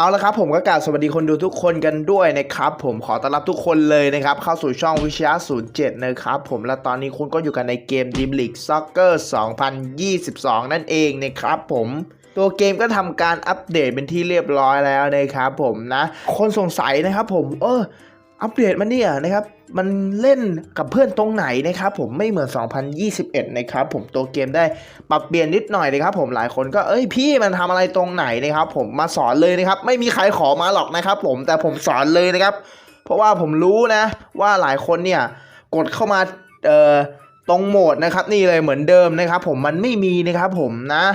เอาละครับผมก็กล่าวสวัสดีคนดูทุกคนกันด้วยนะครับผมขอต้อนรับทุกคนเลยนะครับเข้าสู่ช่องวิชา07นะครับผมและตอนนี้คุณก็อยู่กันในเกมดิมลิกซ็อกเกอร์2022 นั่นเองนะครับผมตัวเกมก็ทำการอัปเดตเป็นที่เรียบร้อยแล้วนะครับผมนะ คนสงสัยนะครับผมเออ อัปเดตมันเนี่ยนะครับ มันเล่นกับเพื่อนตรงไหนนะครับผมไม่เหมือน 2021 นะครับผมตัวเกมได้ปรับเปลี่ยนนิดหน่อยนะครับผมหลายคนก็เอ้ยพี่มันทำอะไรตรงไหนนะครับผมมาสอนเลยนะครับ ไม่มีใครขอมาหรอกนะครับผมแต่ผมสอนเลยนะครับ เพราะว่าผมรู้นะ ว่าหลายคนเนี่ยกดเข้ามาเอ่อตรงโหมดนะครับ นี่เลยเหมือนเดิมนะครับ ผมมันไม่มีนะครับผมนะ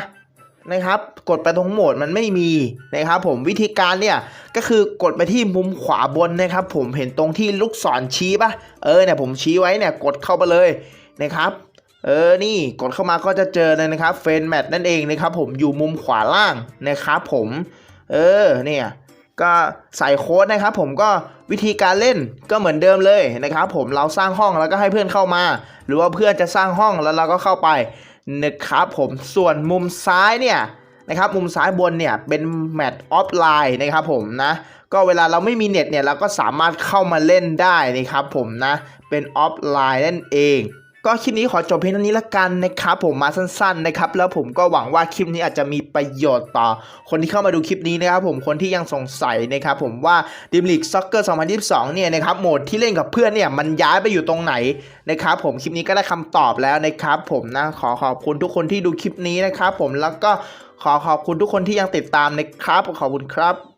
นะครับ กดไปตรงโหมดมันไม่มีนะครับผมวิธีการเนี่ย ก็คือกดไปที่มุมขวาบนนะครับผมเห็นตรงที่ลูกศรชี้ปะเออเนี่ยผมชี้ไว้เนี่ยกดเข้าไปเลยนะครับเออ นี่กดเข้ามาก็จะเจอเลยนะครับเฟนแมทนั่นเองนะครับผมอยู่มุมขวาล่างนะครับผม เออ เนี่ย ก็ใส่โค้ดนะครับผมก็วิธีการเล่นก็เหมือนเดิมเลยนะครับผมเราสร้างห้องแล้วก็ให้เพื่อนเข้ามา หรือว่าเพื่อนจะสร้างห้องแล้วเราก็เข้าไปนะครับผมส่วนมุมซ้ายเนี่ย นะครับมุมซ้ายบนเนี่ยเป็นแมตช์ออฟไลน์นะครับผมนะก็เวลาเราไม่มีเน็ตเนี่ยเราก็สามารถเข้ามาเล่นได้นะครับผมนะเป็นออฟไลน์นั่นเอง ก็คลิปนี้ขอจบเพียงเท่านี้ละกันนะครับผมมาสั้นๆนะครับแล้วผมก็หวังว่าคลิปนี้อาจจะมีประโยชน์ต่อ คนที่เข้ามาดูคลิปนี้นะครับผมคนที่ยังสงสัยนะครับผมว่าดิมลีกซ็อกเกอร์2022 เนี่ยนะครับโหมดที่เล่นกับเพื่อนเนี่ยมันย้ายไปอยู่ตรงไหนนะครับผมคลิปนี้ก็ได้คำตอบแล้วนะครับผมนะขอขอบคุณทุกคนที่ดูคลิปนี้นะครับผมแล้วก็ขอขอบคุณทุกคนที่ยังติดตามนะครับขอบคุณครับ